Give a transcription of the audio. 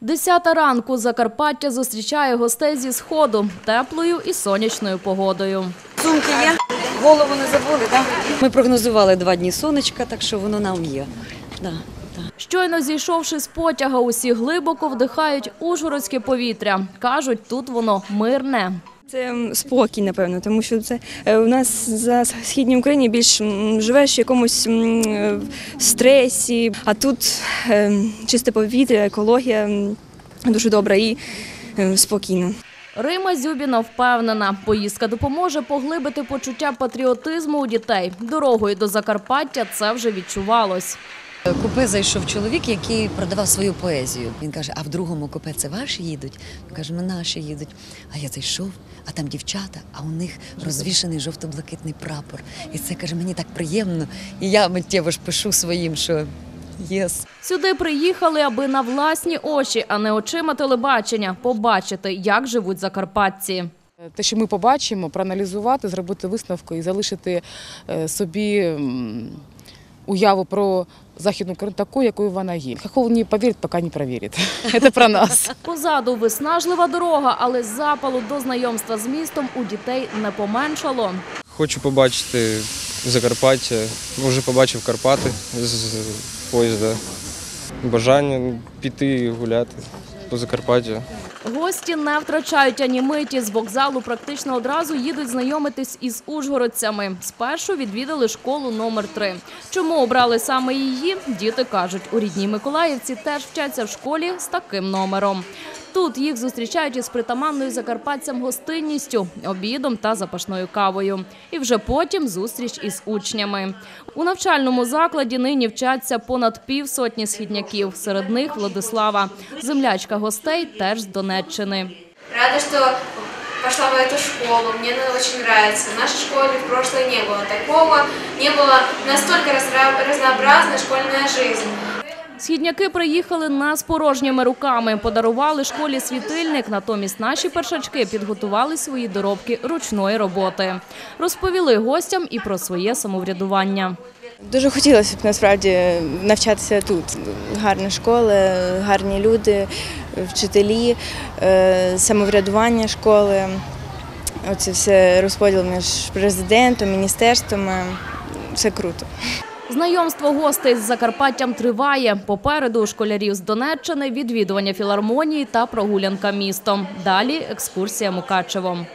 Десята ранку Закарпаття зустрічає гостей зі сходу теплою і сонячною погодою. Сумки є, голову не забули, так? Ми прогнозували два дні сонечка, так що воно нам є. Да. Щойно зійшовши з потяга, усі глибоко вдихають ужгородське повітря. Кажуть, тут воно мирне. Це спокій, напевно, тому що це е, у нас за східній Україні більш живеш в якомусь стресі, а тут е, чисте повітря, екологія дуже добра і е, спокійно. Рима Зюбіна впевнена, поїздка допоможе поглибити почуття патріотизму у дітей. Дорогою до Закарпаття це вже відчувалось. Купе зайшов чоловік, який продавав свою поезію. Він каже: а в другому купе це ваші їдуть? Каже, Ми наші їдуть. А я зайшов, а там дівчата, а у них розвішений жовто-блакитний прапор. І це каже, мені так приємно. І я миттєво ж пишу своїм, що єс. Сюди приїхали, аби на власні очі, а не очима телебачення, побачити, як живуть закарпатці. Те, що ми побачимо, проаналізувати, зробити висновку і залишити е, собі уяву про Західну Україну такою, якою вона є. Хохол не повірить, поки не провірить. Це про нас. Позаду виснажлива дорога, але запалу до знайомства з містом у дітей не поменшало. Хочу побачити Закарпаття. Вже побачив Карпати з поїзда. Бажання піти гуляти по Закарпаттю. Гості не втрачають ані миті. З вокзалу практично одразу їдуть знайомитись із ужгородцями. Спершу відвідали школу номер 3 Чому обрали саме її? Діти кажуть, у рідній Миколаївці теж вчаться в школі з таким номером. Тут їх зустрічають із притаманною закарпатцям гостинністю, обідом та запашною кавою. І вже потім зустріч із учнями. У навчальному закладі нині вчаться понад півсотні східняків. Серед них Владислава, землячка гостей теж з Донеччини. Рада, что пошла в эту школу. Мне она очень нравится. В нашей школе в прошлой не было такого. Не было настолько разра- разнообразной школьная жизнь. Східняки приїхали не з порожніми руками. Подарували школі світильник. Натомість наші першачки підготували свої доробки ручної роботи. Розповіли гостям і про своє самоврядування. Дуже хотілося б насправді навчатися тут. Гарна школа, гарні люди, вчителі, е, самоврядування школи. Оце все розподіл між президентом, міністерствами. Все круто. Знайомство гостей з Закарпаттям триває. Попереду у школярів з Донеччини відвідування філармонії та прогулянка містом. Далі екскурсія Мукачевом.